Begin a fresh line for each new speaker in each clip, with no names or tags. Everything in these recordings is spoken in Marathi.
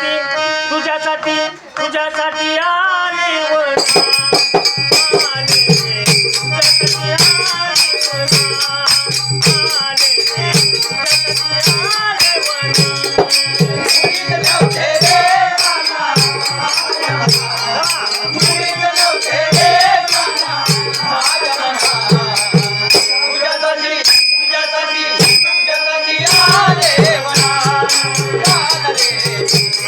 तुझ्यासाठी तुझ्यासाठी तुझ्यासाठी आले वर आले तुझ्यासाठी आले वर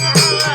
Yeah.